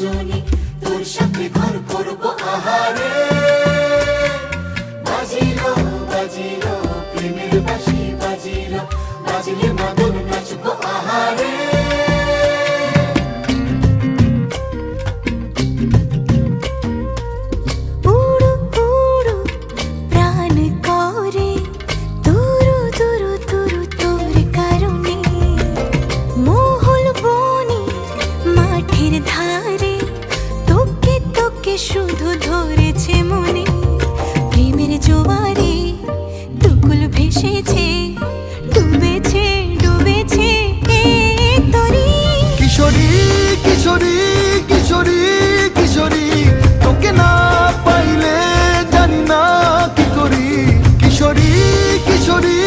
রজনী তোর সাথে ঘর করব আহারে। বাজিল বাজিল, প্রেমের বাসি বাজিল, বাজিলে মাদন নাচব আহারে। তোকে শুধু ধরেছে মনে। প্রেমের জোয়ারে টুকুল ভেসেছে, ডুবেছে ডুবেছে তরি। কিশোরী কিশোরী কিশোরী কিশোরী, তোকে না পাইলে জানি না কি করি। কিশোরী কিশোরী